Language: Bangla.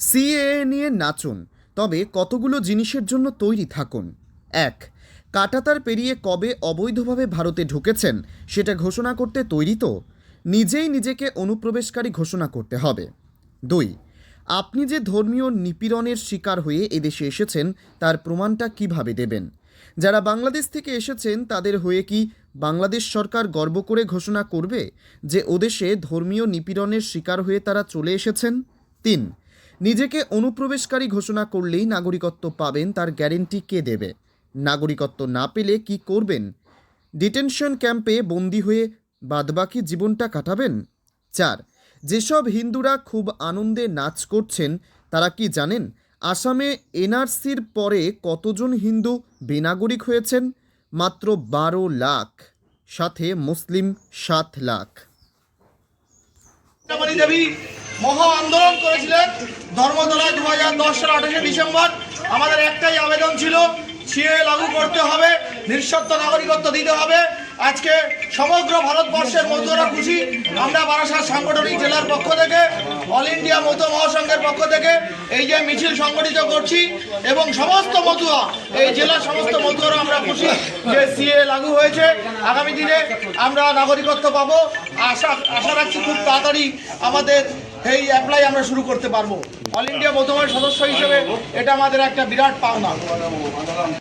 সিএএ নিয়ে নাচুন, তবে কতগুলো জিনিসের জন্য তৈরি থাকুন? এক, কাটাতার পেরিয়ে কবে অবৈধভাবে ভারতে ঢুকেছেন, সেটা ঘোষণা করতে তৈরি তো? নিজেই নিজেকে অনুপ্রবেশকারী ঘোষণা করতে হবে। দুই, আপনি যে ধর্মীয় নিপীড়নের শিকার হয়ে এদেশে এসেছেন, তার প্রমাণটা কীভাবে দেবেন? যারা বাংলাদেশ থেকে এসেছেন, তাদের হয়ে কি বাংলাদেশ সরকার গর্ব করে ঘোষণা করবে যে ওদেশে ধর্মীয় নিপীড়নের শিকার হয়ে তারা চলে এসেছেন? তিন নিজেকে অনুপ্রবেশকারী ঘোষণা করলেই নাগরিকত্ব পাবেন, তার গ্যারেন্টি কে দেবে? নাগরিকত্ব না পেলে কি করবেন? ডিটেনশন ক্যাম্পে বন্দি হয়ে বাদবাকি জীবনটা কাটাবেন? চার, যেসব হিন্দুরা খুব আনন্দে নাচ করছেন, তারা কি জানেন? আসামে এনআরসির পরে কতজন হিন্দু বেনাগরিক হয়েছেন? মাত্র বারো লাখ, সাথে মুসলিম সাত লাখ। মহা আন্দোলন করেছিলেন ধর্মতলায় দু হাজার দশ সাল আঠাশে ডিসেম্বর। আমাদের একটাই আবেদন ছিল, সিএ লাগু করতে হবে, নিঃশর্ত নাগরিকত্ব দিতে হবে। আজকে সমগ্র ভারতবর্ষের মধ্যরা খুশি। আমরা বারাসাত সাংগঠনিক জেলার পক্ষ থেকে, অল ইন্ডিয়া মতো মহাসংঘের পক্ষ থেকে এই যে মিছিল সংগঠিত করছি এবং সমস্ত মতুয়া, এই জেলার সমস্ত মতুয়ারা আমরা খুশি যে সিএ লাগু হয়েছে। আগামী দিনে আমরা নাগরিকত্ব পাবো। আশা আশা রাখছি খুব তাড়াতাড়ি আমাদের এই অ্যাপ্লাই আমরা শুরু করতে পারব। অল ইন্ডিয়া মধ্যমের সদস্য হিসেবে এটা আমাদের একটা বিরাট পাওনা।